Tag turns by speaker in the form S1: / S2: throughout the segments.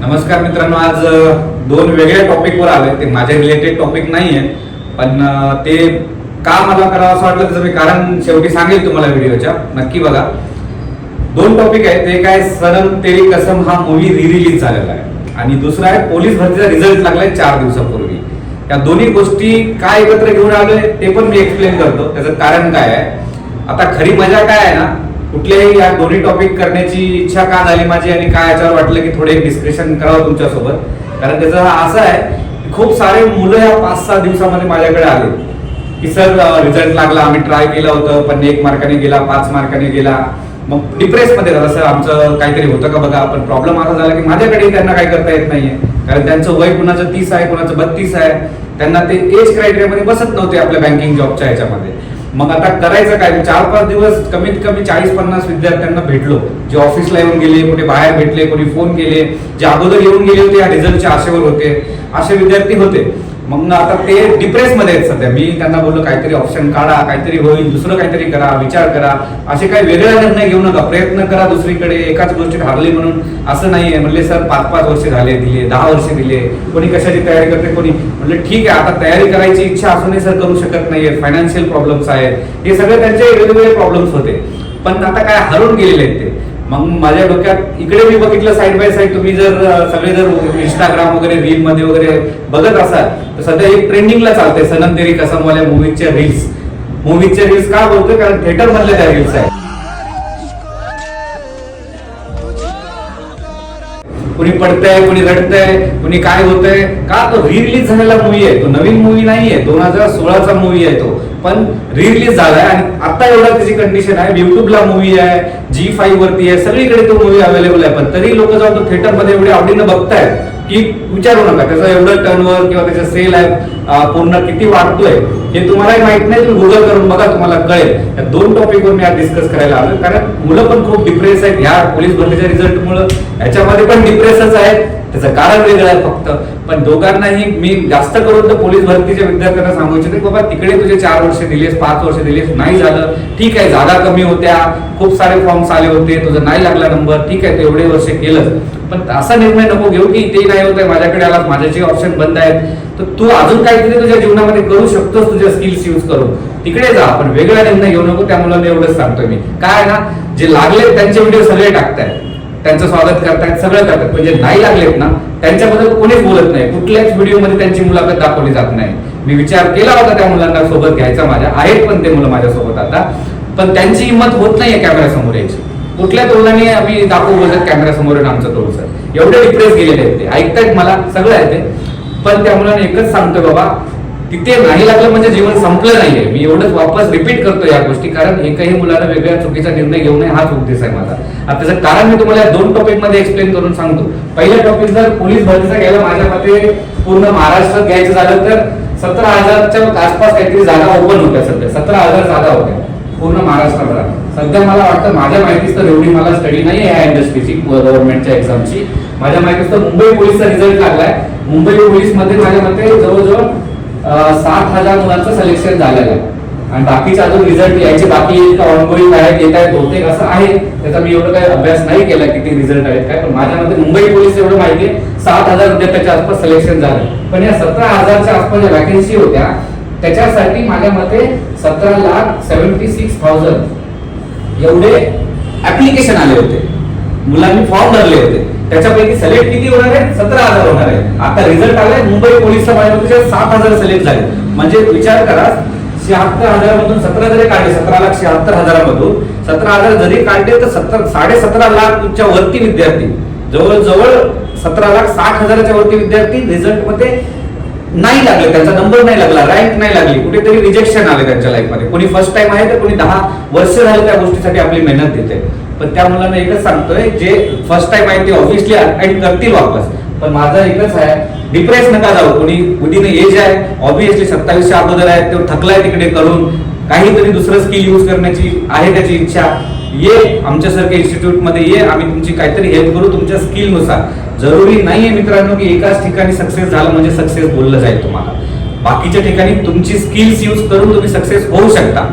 S1: नमस्कार मित्रांनो आज दोन वेगळ्या टॉपिकवर आलोय. ते माझ्या रिलेटेड टॉपिक नाही आहे पण ते का मला करावं असं वाटलं त्याचं मी कारण शेवटी सांगेल तुम्हाला व्हिडिओच्या. नक्की बघा. दोन टॉपिक आहेत. ते आहे सरम तेरी कसम हा मूवी रिलीज झालेला आहे. आणि दुसरा आहे पोलीस भरतीचा रिझल्ट लागलाय चार दिवसापूर्वी. या दोन्ही गोष्टी काय एकत्र घेऊन आलोय ते पण मी एक्सप्लेन करतो. त्याचं कारण काय आहे? आता खरी मजा काय आहे ना कुठल्याही या दोन्ही टॉपिक करण्याची इच्छा का झाली माझी आणि काय याच्यावर वाटलं की थोडे डिस्कशन करावं तुमच्यासोबत? कारण त्याचं असं आहे की खूप सारे मुलं या पाच सहा दिवसामध्ये माझ्याकडे आले. की सर रिझल्ट लागला आम्ही ट्राय केलं होतं पण एक मार्काने गेला पाच मार्काने गेला. मग डिप्रेस मध्ये झालं सर आमचं काहीतरी होतं का बघा पण प्रॉब्लेम असा झाला की माझ्याकडे त्यांना काय करता येत नाहीये. कारण त्यांचं वय कुणाचं तीस आहे कुणाचं बत्तीस आहे. त्यांना ते एज क्रायटेरियामध्ये बसत नव्हते आपल्या बँकिंग जॉबच्या ह्याच्यामध्ये. मग आता करायचं काय? चार पाच दिवस कमीत कमी चाळीस पन्नास विद्यार्थ्यांना भेटलो. जे ऑफिसला येऊन गेले कुठे बाहेर भेटले कोणी फोन केले जे अगोदर येऊन गेले होते या रिझल्टच्या आशेवर होते. असे विद्यार्थी होते. मग आता ते डिप्रेस मध्ये आहेत सध्या. मी त्यांना बोललो काहीतरी ऑप्शन काढा काहीतरी होईल दुसरं काहीतरी करा विचार करा. असे काही वेगळा निर्णय घेऊ नका प्रयत्न करा दुसरीकडे एकाच गोष्टीत हारले म्हणून. असं नाहीये. म्हणले सर पाच पाच वर्ष झाले दिले दहा वर्ष दिले. कोणी कशाची तयारी करते कोणी म्हणले ठीक आहे आता तयारी करायची इच्छा असूनही सर करू शकत नाहीये. फायनान्शियल प्रॉब्लेम्स आहेत. हे सगळे त्यांचे वेगवेगळे प्रॉब्लेम्स होते. पण आता काय हरून गेलेले आहेत ते. मग माझ्या डोक्यात इकडे मी बघितलं साईड बाय साईड तुम्ही जर सगळे जर इंस्टाग्राम वगैरे रील मध्ये वगैरे बघत असाल तर सध्या एक ट्रेंडिंगला चालते सनम तेरी कसमवाल्या मूवीच्या रील्स मूवीच्या रील्स का बोलतोय? कारण थिएटर मधल्या त्या रील्स आहे कुणी पडतंय कुणी रडतंय कुणी काय होतंय? का तो रिलीज झालेला मूवी आहे? तो नवीन मूवी नाहीये दोन हजार सोळाचा मूवी आहे तो. पण रिलीज झालाय आणि आता एवढा त्याची कंडिशन आहे. युट्यूबला मूवी आहे जी फाईव्ह वरती आहे सगळीकडे तो मूवी अवेलेबल आहे. पण तरी लोक जाऊन तो थिएटरमध्ये एवढे आवडीनं बघतायत की विचारू नका. त्याचा एवढं टर्नवर किंवा त्याचा सेल आहे पूर्ण किती वाढतोय हे तुम्हालाही माहीत नाही. तुम्ही गुगल करून बघा तुम्हाला कळेल. या दोन टॉपिकवर मी आज डिस्कस करायला आलो कारण मुलं पण खूप डिप्रेस आहेत. ह्या पोलीस भरतीच्या रिझल्ट मुळे ह्याच्यामध्ये पण डिप्रेसच आहेत. त्याचं कारण वेगळं आहे फक्त. पण दोघांनाही मी जास्त करून तर पोलीस भरतीच्या विद्यार्थ्यांना सांगू इच्छिते बाबा तिकडे तुझे चार वर्ष दिलेस पाच वर्ष दिलेस नाही झालं. ठीक आहे जागा कमी होत्या. खूप सारे फॉर्म्स आले होते. तुझं नाही लागला नंबर ठीक आहे तू एवढे वर्ष केलं पण असा निर्णय नको घेऊ की ते नाही होत आहे माझ्याकडे आला माझ्याचे ऑप्शन बंद आहेत. तर तू अजून काहीतरी तुझ्या जीवनामध्ये करू शकतोस तुझ्या स्किल्स यूज करून. तिकडे जा पण वेगळा निर्णय घेऊ नको त्या मुलांना एवढंच सांगतोय मी. काय आहे ना जे लागले त्यांचे व्हिडिओ सगळे टाकतायत. त्यांचं स्वागत करतात सगळं करतात. म्हणजे नाही लागलेत ना त्यांच्याबद्दल कोणीच बोलत नाही. कुठल्याच व्हिडिओमध्ये त्यांची मुलाखत दाखवली जात नाही. मी विचार केला होता त्या मुलांना सोबत घ्यायचा माझ्या आहेत पण ते मुलं माझ्यासोबत आता. पण त्यांची हिंमत होत नाहीये कॅमेरा समोर यायची. कुठल्या तोलाने आम्ही दाखवू बोलत कॅमेरा समोर आमचं तोड सर. एवढे डिप्रेस गेलेले आहेत ते. ऐकतायत मला सगळं आहे ते. पण त्या मुलांना एकच सांगतो बाबा तिथे नाही लागलं म्हणजे जीवन संपलं नाहीये. मी एवढंच वापस रिपीट करतो या गोष्टी. कारण एकही मुलाला वेगळ्या चुकीचा निर्णय घेऊ नये हाच उद्देश आहे माझा. आता त्याचं कारण मी तुम्हाला या दोन टॉपिकमध्ये एक्सप्लेन करून सांगतो. पहिल्या टॉपिक जर पोलीस भरतीचा गेला माझ्या मते पूर्ण महाराष्ट्रात घ्यायचं झालं तर सतरा हजारच्या आसपास काहीतरी जागा ओपन होत्या सध्या. सतरा हजार जागा होत्या. पूर्ण महाराष्ट्रात सध्या मला वाटतं माझ्या माहितीच तर एवढी मला स्टडी नाही आहे या इंडस्ट्रीची गव्हर्नमेंटच्या एक्झामची माझ्या माहितीच तर मुंबई पोलीसचा रिझल्ट लागलाय. मुंबई पोलीसमध्ये माझ्या मते जवळजवळ सात हजार मुलांचं सिलेक्शन झालेलं आहे. आणि बाकीचे अजून रिझल्ट यायचे बाकी ऑनगोईंग आहेत येत आहेत बहुतेक असं आहे. त्याचा मी एवढं काही अभ्यास नाही केला किती रिझल्ट आहेत काय पण माझ्या मते मुंबई पोलीस एवढं माहिती आहे. सात हजार विद्यार्थ्याच्या आसपास सिलेक्शन झालं. पण या सतरा हजारच्या आसपास ज्या वॅकन्सी होत्या त्याच्यासाठी माझ्या मते सतरा लाख सेव्हन्टी सिक्स थाउजंड एवढे ऍप्लिकेशन आले होते. मुलांनी फॉर्म भरले होते. त्याच्यापैकी सिलेक्ट किती होणार आहे सतरा हजार होणार आहे आता रिझल्ट आलाय मुंबई पोलीसच्या बाहेर सात हजार सिलेक्ट झाले. म्हणजे विचार करा शहात्तर हजारामधून सतरा जरी काढले सतरा लाख शहात्तर हजारामधून सतरा हजार जरी काढले तर सत्तर साडे सतरा लाख तुमच्या वरती विद्यार्थी. जवळजवळ सतरा लाख साठ हजाराच्या वरती विद्यार्थी रिझल्टमध्ये नाही लागले. त्यांचा नंबर नाही लागला रँक नाही लागली. कुठेतरी रिजेक्शन आले त्यांच्या लाईफमध्ये कोणी फर्स्ट टाइम आहे तर कोणी दहा वर्ष झाले त्या गोष्टीसाठी आपली मेहनत देते. पण त्या मुलांना एकच सांगतोय जे फर्स्ट टाइम आहे ते ऑब्व्हियसली अटेंड करतील वापस. पण माझं एकच आहे डिप्रेस नका जाऊ. कोणी विदिन एज आहे ऑब्व्हियसली सत्तावीसच्या अगोदर आहे तो थकलाय तिकडे करून. काहीतरी दुसरं स्किल यूज करण्याची आहे त्याची इच्छा. ये आमच्यासारख्या इन्स्टिट्यूटमध्ये ये आम्ही तुमची काहीतरी हेल्प करू तुमच्या स्किलनुसार जरुरी जरुरी नाहीये मित्रांनो की एकाच ठिकाणी सक्सेस झालं म्हणजे सक्सेस बोललं जाईल तुम्हाला. बाकीच्या ठिकाणी तुमची स्किल्स यूज करून तुम्ही सक्सेस होऊ शकता.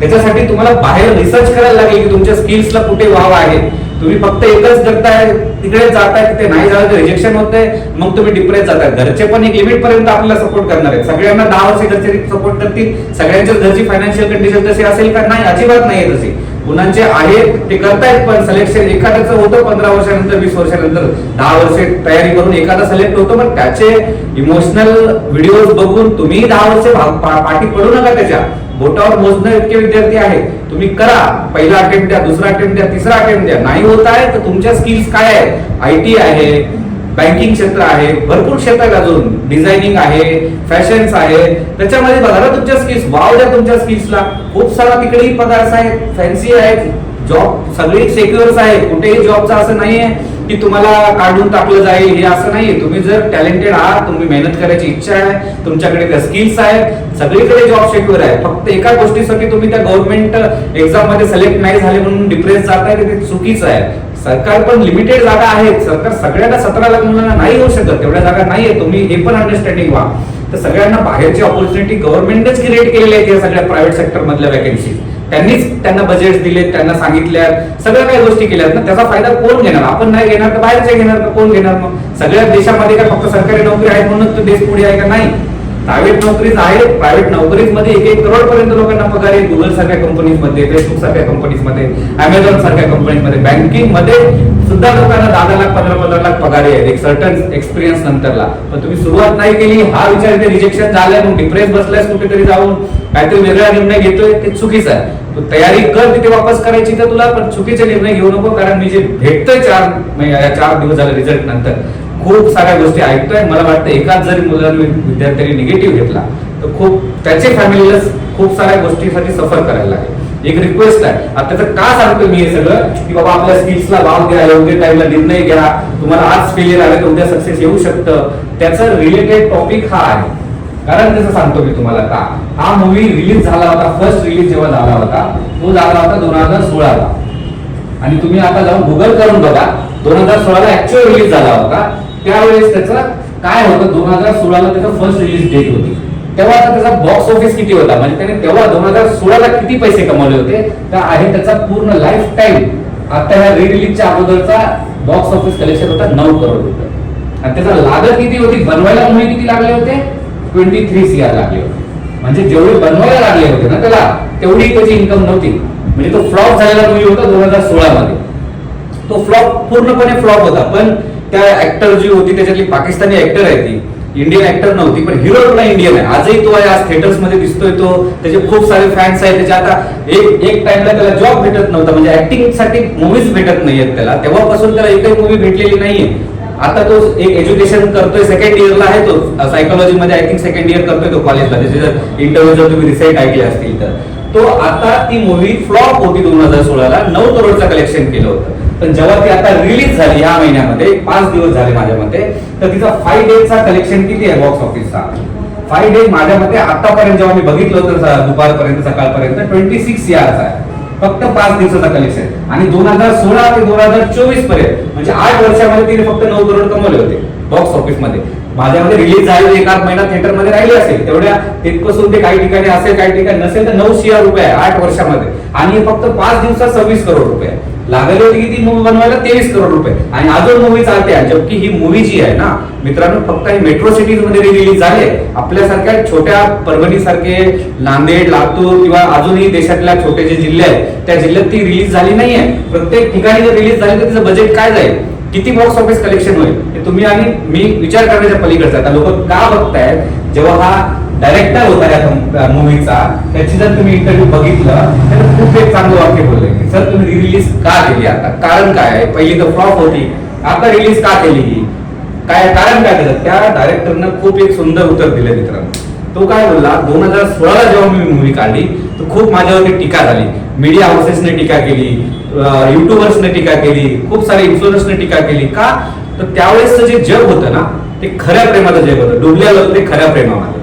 S1: त्याच्यासाठी तुम्हाला बाहेर रिसर्च करायला लागेल की तुमच्या स्किल्सला कुठे वाव आहे. तुम्ही फक्त एकच करताय तिकडे जाताय तिथे नाही झालं तर रिजेक्शन होतंय मग तुम्ही डिप्रेस जाताय. घरचे पण एक लिमिट पर्यंत आपल्याला सपोर्ट करणार आहेत. सगळ्यांना दहा वर्ष घरचे सपोर्ट करतील. सगळ्यांच्या घरची फायनान्शियल कंडिशन तशी असेल का? नाही अजिबात नाही तशी. मुलांचे आहेत ते करतायत पण सिलेक्शन एखाद्याचं होतं पंधरा वर्षानंतर वीस वर्षानंतर. दहा वर्ष तयारी करून एखादा सिलेक्ट होतो पण त्याचे इमोशनल व्हिडिओज बघून तुम्ही दहा वर्ष पाठी पडू नका त्याच्या. बोटावर मोजणं इतके विद्यार्थी आहेत. तुम्ही करा. पहिला अटेम्प्ट द्या दुसरा अटेम्प्ट द्या तिसरा अटेम्प्ट द्या. नाही होत आहे तर तुमच्या स्किल्स काय आहेत? आय टी आहे बँकिंग क्षेत्र आहे भरपूर क्षेत्र आहेत अजून. डिझायनिंग आहे फॅशन्स आहे. त्याच्यामध्ये बघा ना तुमच्या स्किल्स वाव द्या तुमच्या स्किल्सला खूप सारा तिकडेही पदार्थ आहेत फॅन्सी आहेत. जॉब सगळी सेक्युअर्स आहे कुठेही जॉबचं असं नाहीये की तुम्हाला काढून टाकलं जाईल हे असं नाहीये. तुम्ही जर टॅलेंटेड आहात तुम्ही मेहनत करायची इच्छा आहे तुमच्याकडे त्या स्किल्स आहेत सगळीकडे जॉब सेक्युअर आहे. फक्त एका गोष्टीसाठी तुम्ही त्या गव्हर्नमेंट एक्झाम uh, मध्ये सिलेक्ट नाही झाले म्हणून डिप्रेस जाताय ते चुकीचं आहे. सरकार पण लिमिटेड जागा आहेत. सरकार सगळ्यांना सतरा लाख मुलांना नाही होऊ शकत. तेवढ्या जागा नाहीये. तुम्ही हे पण अंडरस्टँडिंग व्हा. तर सगळ्यांना बाहेरची ऑपॉर्च्युनिटी गव्हर्नमेंटच क्रिएट केलेली आहेत या सगळ्या प्रायव्हेट सेक्टर मधल्या वॅकन्सी त्यांनीच त्यांना बजेट दिले त्यांना सांगितल्या सगळ्या काही गोष्टी केल्यात ना त्याचा फायदा कोण घेणार? आपण नाही घेणार तर बाहेरचे घेणार कोण घेणार मग? सगळ्या देशामध्ये का फक्त सरकारी नोकरी आहेत म्हणून तो देश पुढे आहे का? नाही. प्रायव्हेट नोकरीज आहेत प्रायव्हेट नोकरीजमध्ये एक एक करोड पर्यंत लोकांना पगार आहे. गुगल सारख्या कंपनीजमध्ये फेसबुक सारख्या कंपनीजमध्ये अमेझॉन सारख्या कंपनीजमध्ये बँकिंगमध्ये सुद्धा लोकांना दहा दहा लाख पंधरा पंधरा लाख पगार आहे. एक सर्टन एक्सपिरियन्स नंतरला. पण तुम्ही सुरुवात नाही केली हा विचार इथे रिजेक्शन झालाय मग डिप्रेस बसलायस कुठेतरी जाऊन. काहीतरी वेगळा निर्णय घेतोय ते चुकीचं आहे. तू तयारी कर तिथे वापस करायची तर तुला पण चुकीचे निर्णय घेऊ नको कारण मी जे भेटतोय चार चार दिवस झाले रिझल्ट नंतर. खूप साऱ्या गोष्टी ऐकतोय. मला वाटतं एकाच जरी मुलांनी विद्यार्थ्यांनी निगेटिव्ह घेतला तर खूप त्याचे फॅमिलीला खूप साऱ्या गोष्टीसाठी सफर करायला लागेल. एक रिक्वेस्ट आहे. आता तर का सांगतोय मी हे सगळं? की बाबा आपल्या स्किल्सला वाव द्या योग्य टाइमला निर्णय घ्या. तुम्हाला आज फेलियर आले तर उद्या सक्सेस येऊ शकतं. त्याचं रिलेटेड टॉपिक हा आहे. कारण त्याचं सांगतो मी तुम्हाला का? हा मूवी रिलीज झाला होता फर्स्ट रिलीज जेव्हा झाला होता तो झाला होता दोन हजार सोळाला. आणि तुम्ही आता जाऊन गुगल करून बघा दोन हजार सोळाला ऍक्च्युअल रिलीज झाला होता. त्यावेळेस त्याचं काय होतं? दोन हजार सोळाला त्याचं फर्स्ट रिलीज डेट होती. तेव्हा आता त्याचा बॉक्स ऑफिस किती होता? म्हणजे त्याने तेव्हा दोन हजार सोळाला किती पैसे कमावले होते? तर आहे त्याचा पूर्ण लाईफ टाईम आता ह्या रिलीजच्या अगोदरचा बॉक्स ऑफिस कलेक्शन होता नऊ करोड रुपये. आणि त्याचा लागत किती होती? बनवायला मुळे किती लागले होते? ट्वेंटी थ्री सी आर लागले होते. म्हणजे जेवढे बनवायला लागले होते ना त्याला तेवढी त्याची इन्कम नव्हती. म्हणजे तो फ्लॉप झालेला मूवी होता दोन हजार सोळा मध्ये तो फ्लॉप पूर्णपणे फ्लॉप होता. पण त्या ऍक्टर जी होती त्याच्यातली पाकिस्तानी ऍक्टर आहे ती. इंडियन ऍक्टर नव्हती पण हिरो आपला इंडियन आहे. आजही तो आहे आज थिएटर्समध्ये दिसतोय तो. त्याचे खूप सारे फॅन्स आहेत. त्याच्या आता एक एक टाइमला त्याला जॉब भेटत नव्हता. म्हणजे ऍक्टिंगसाठी मूवीज भेटत नाहीयेत त्याला. तेव्हापासून त्याला एकही मूवी भेटलेली नाहीये. आता तो एक एज्युकेशन करतोय. सेकंड इयरला आहे तो. सायकोलॉजी मध्ये आय थिंक सेकंड इयर करतोय तो कॉलेजला त्याचे जर इंटरव्ह्यू जर तुम्ही रिसेंट ऐकले असतील तर. तो आता ती मूवी फ्लॉप होती दोन हजार सोळाला. नऊ करोडचं कलेक्शन केलं होतं. पण जेव्हा ती आता रिलीज झाली या महिन्यामध्ये पाच दिवस झाले माझ्या मते तर तिचा फाईव्ह डेजचा कलेक्शन किती आहे बॉक्स ऑफिसचा फाईव्ह डेज माझ्या मते आतापर्यंत जेव्हा मी बघितलं होतं दुपारपर्यंत सकाळपर्यंत ट्वेंटी सिक्स इयर्स आहे. फक्त पाच दिवसाचा कलेक्शन आणि दोन हजार सोळा ते दोन हजार चोवीसपर्यंत म्हणजे आठ वर्षामध्ये तिने फक्त नऊ करोड कमवले होते बॉक्स ऑफिसमध्ये. माझ्यामध्ये रिलीज झाले एक आठ महिना थिएटरमध्ये राहिले असेल. तेवढ्या तिथपासून ते काही ठिकाणी असेल काही ठिकाणी नसेल तर नऊ रुपये आहे आठ वर्षामध्ये. आणि फक्त पाच दिवसात सव्वीस करोड रुपये आहे. लागले की ती मूवी बनवायला तेवीस करोड रुपये. आणि अजून मूवी चालते आहे जबकि ही मूवी जी आहे ना मित्रांनो फक्त ही मेट्रो सिटीजमध्ये रिलीज झाली आपल्यासारख्या छोट्या परभणी सारखे नांदेड लातूर किंवा अजूनही देशातल्या छोटे जे जिल्हे आहेत त्या जिल्ह्यात ती रिलीज झाली नाहीये. प्रत्येक ठिकाणी जर रिलीज झाली तर तिचं बजेट काय जाईल? किती बॉक्स ऑफिस कलेक्शन होईल? हे तुम्ही आणि मी विचार करण्याच्या पलीकडचा आता लोक का बघतायत? जेव्हा हा डायरेक्टर होता या मूवीचा त्याची जर तुम्ही इंटरव्ह्यू बघितलं तर खूप एक चांगलं वाक्य बोलले. सर तुम्ही रिलीज का केली आता? कारण काय आहे? पहिली तर फ्लॉप होती. आता रिलीज का केली ही? काय कारण काय त्याचं? त्या डायरेक्टरनं खूप एक सुंदर उत्तर दिलं मित्रांनो. तो काय बोलला? दोन हजार सोळाला जेव्हा मी मूवी काढली तर खूप माझ्यावरती टीका झाली. मीडिया हाऊसेसने टीका केली युट्यूबर्सने टीका केली खूप सारे इन्फ्लुएन्सने टीका केली. का? तर त्यावेळेसचं जे जग होतं ना ते खऱ्या प्रेमाचं जग होतं. डुबल्यावर ते खऱ्या प्रेमामध्ये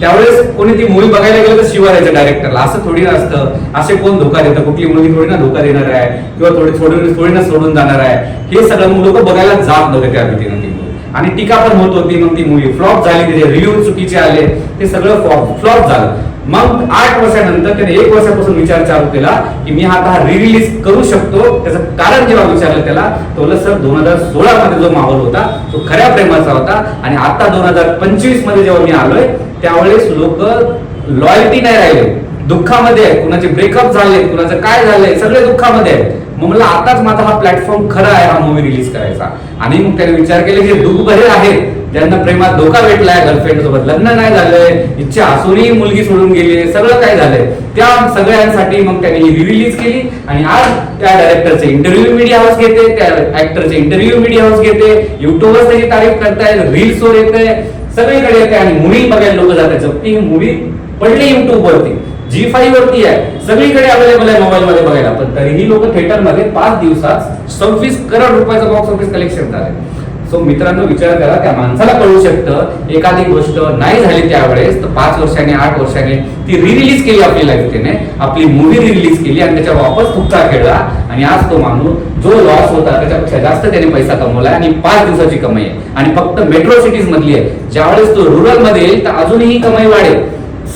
S1: त्यावेळेस कोणी ती मूवी बघायला गेलं तर शिवारायचं डायरेक्टरला असं थोडी ना असतं. असे कोण धोका देतं? कुठली मुलगी थोडी ना धोका देणार आहे? किंवा थोडी थोडी थोडी ना सोडून जाणार आहे? हे सगळं लोक बघायला जात नव्हते त्या भीतीनं ती आणि टीका पण होत होती मग ती मूवी फ्लॉप झाली तिचे रिव्ह्यू चुकीचे आले. ते सगळं फ्लॉप झालं. मग आठ वर्षानंतर त्याने एक वर्षापासून विचार चालू केला की मी आता हा रिलीज करू शकतो. त्याचं कारण जेव्हा विचारलं त्याला तो सर दोन हजार सोळा मध्ये जो माहोल होता तो खऱ्या प्रेमाचा होता आणि आता दोन हजार पंचवीसमध्ये जेव्हा मी आलोय त्यावेळेस लोक लॉयल्टी नाही राहिले. दुःखामध्ये आहे कुणाचे ब्रेकअप झाले कुणाचं काय झालंय सगळे दुःखामध्ये आहेत. मग मला आताच माझा हा प्लॅटफॉर्म खरा आहे हा मूवी रिलीज करायचा. आणि मग त्याने विचार केले की दुःख बरे आहेत. ज्यांना प्रेमात धोका भेटलाय गर्लफ्रेंड सोबत लग्न नाही झालंय इच्छा असूनही मुलगी सोडून गेली सगळं काय झालंय. त्या सगळ्यांसाठी मग त्यांनी ही रिलीज केली. आणि आज त्या डायरेक्टरचे इंटरव्ह्यू मीडिया हाऊस घेते त्या ऍक्टरचे इंटरव्ह्यू मीडिया हाऊस घेते. युट्यूबवर त्याची तारीफ करतायत रील्सवर येत येते सगळीकडे येते आणि मूवी बघायला लोक जातात. ती मूवी पडली युट्यूब वरती जी फाईव्ह वरती आहे सगळीकडे अवेलेबल आहे मोबाईल मध्ये बघायला. पण तरीही लोक थिएटरमध्ये पाच दिवसात सव्वीस करोड रुपयाचं बॉक्स ऑफिस कलेक्शन झालंय. सो मित्रांनो विचार करा त्या माणसाला कळू शकतं एखादी गोष्ट नाही झाली त्यावेळेस तर पाच वर्षाने आठ वर्षाने ती रिलीज केली आपली लाईफ त्याने आपली मूवी रिलीज केली आणि त्याच्या वापस फुटका खेळला. आणि आज तो माणूस जो लॉस होता त्याच्यापेक्षा जास्त त्याने पैसा कमवला आणि पाच दिवसाची कमाई आहे. आणि फक्त मेट्रो सिटीज मधली आहे. ज्यावेळेस तो रुरलमध्ये येईल तर अजूनही कमाई वाढेल.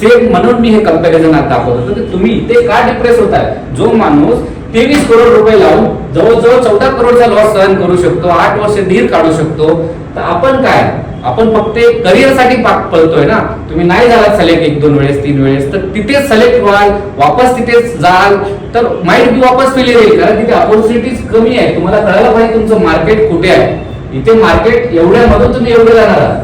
S1: सेम म्हणून मी हे कंपॅरिझन आता दाखवत होतो. की तुम्ही इथे का डिप्रेस होत आहे जो माणूस तेवीस करोड रुपये लावून जवळजवळ चौदा करोडचा लॉस सहन करू शकतो आठ वर्ष धीर काढू शकतो तर आपण काय? आपण फक्त करिअरसाठी पळतोय ना? तुम्ही नाही झालात सलेक्ट एक दोन वेळेस तीन वेळेस तर तिथेच सलेक्ट व्हाल वापस तिथेच जाल तर माइंड बी वापस फेलियर येईल कारण तिथे ऑपॉर्च्युनिटीज कमी आहे तुम्हाला कळायला पाहिजे तुमचं मार्केट कुठे आहे. इथे मार्केट एवढ्यामधून तुम्ही एवढे जाणार आहात.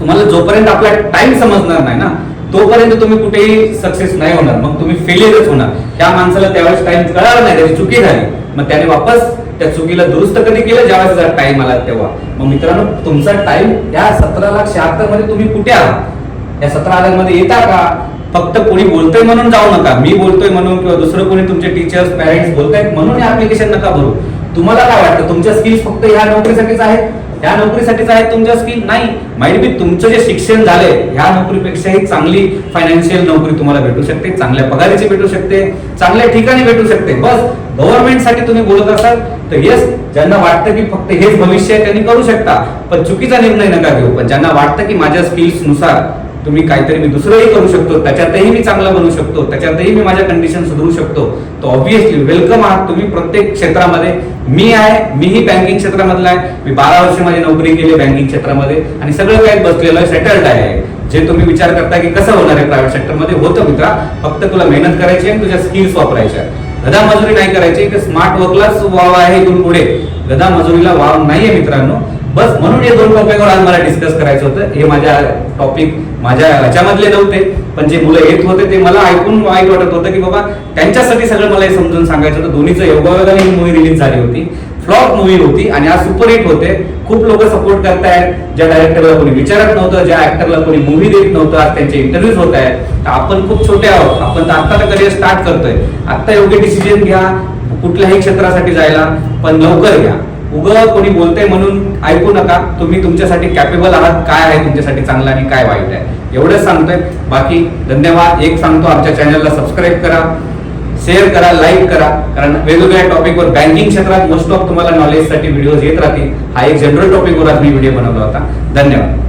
S1: तुम्हाला जोपर्यंत आपला टाइम समजणार नाही ना तोपर्यंत तुम्ही कुठेही सक्सेस नाही होणार. मग तुम्ही फेलियरच होणार. त्या माणसाला त्यावेळेस टाइम कळाला नाही. त्याची चुकी झाली. मग त्याने वापस त्या चुकीला दुरुस्त कधी केलं? ज्यावेळेस जर टाइम आला तेव्हा. मग मित्रांनो तुमचा टाइम या सतरा लाख शहात्तरमध्ये तुम्ही कुठे आहात? या सतरा हजारमध्ये येता का? फक्त कोणी बोलतोय म्हणून जाऊ नका. मी बोलतोय म्हणून किंवा दुसरं कोणी तुमचे टीचर्स पॅरेंट्स बोलतायत म्हणून हे ऍप्लिकेशन नका भरू. तुम्हाला काय वाटतं? तुमच्या स्किल्स फक्त ह्या नोकरीसाठीच आहेत? ह्या नोकरीसाठीच आहे तुमच्या स्किल नाही. माहिती बी तुमचं जे शिक्षण झालंय ह्या नोकरीपेक्षाही चांगली फायनान्शियल नोकरी तुम्हाला भेटू शकते चांगल्या पगारीची भेटू शकते चांगल्या ठिकाणी भेटू शकते. बस गव्हर्नमेंटसाठी तुम्ही बोलत असाल तर येस ज्यांना वाटतं की फक्त हेच भविष्य आहे त्यांनी करू शकता. पण चुकीचा निर्णय नका घेऊ. पण ज्यांना वाटतं की माझ्या स्किल्सनुसार तुम्ही काहीतरी मी दुसरंही करू शकतो त्याच्यातही मी चांगला बनू शकतो त्याच्यातही मी माझ्या कंडिशन सुधारू शकतो तर ऑब्विसली वेलकम आहात तुम्ही प्रत्येक क्षेत्रामध्ये. मी आहे मीही बँकिंग क्षेत्रामधला आहे. मी बारा वर्ष माझी नोकरी केली बँकिंग क्षेत्रामध्ये. आणि सगळं काही बसलेलं आहे सेटल्ड आहे. जे तुम्ही विचार करता की कसं होणार आहे प्रायव्हेट सेक्टरमध्ये होतं मित्रा. फक्त तुला मेहनत करायची आणि तुझ्या स्किल्स वापरायच्या गदा मजुरी नाही करायची तर स्मार्ट वर्कलाच वाव आहे इथून पुढे. गदा मजुरीला वाव नाहीये मित्रांनो. बस म्हणून हे दोन टॉपिकवर आज मला डिस्कस करायचं होतं. हे माझ्या टॉपिक माझ्या ह्याच्यामधले नव्हते. पण जे मुलं येत होते ते मला ऐकून वाईट वाटत होतं की बाबा त्यांच्यासाठी सगळं मला हे समजून सांगायचं होतं. दोन्हीचं योगायोगाने ही मूवी रिलीज झाली होती. फ्लॉप मूवी होती आणि आज सुपरहिट होते. खूप लोक सपोर्ट करतायत. ज्या डायरेक्टरला कोणी विचारत नव्हतं ज्या ऍक्टरला कोणी मूवी देत नव्हतं आज त्यांचे इंटरव्ह्यूज होत आहेत. तर आपण खूप छोटे आहोत. आपण तर आता करिअर स्टार्ट करतोय. आता योग्य डिसिजन घ्या. कुठल्याही क्षेत्रासाठी जायला पण लवकर घ्या. उगं कोणी बोलतंय म्हणून ऐकू नका. तुम्ही तुमच्यासाठी कॅपेबल आहात. काय आहे तुमच्यासाठी चांगलं आणि काय वाईट आहे? एवढंच सांगतोय. बाकी धन्यवाद. एक सांगतो आमच्या चॅनलला सबस्क्राईब करा शेअर करा लाईक करा. कारण वेगवेगळ्या टॉपिकवर बँकिंग क्षेत्रात मोस्ट ऑफ तुम्हाला नॉलेजसाठी व्हिडिओज येत राहतील. हा एक जनरल टॉपिकवर आज मी व्हिडिओ बनवला होता. धन्यवाद.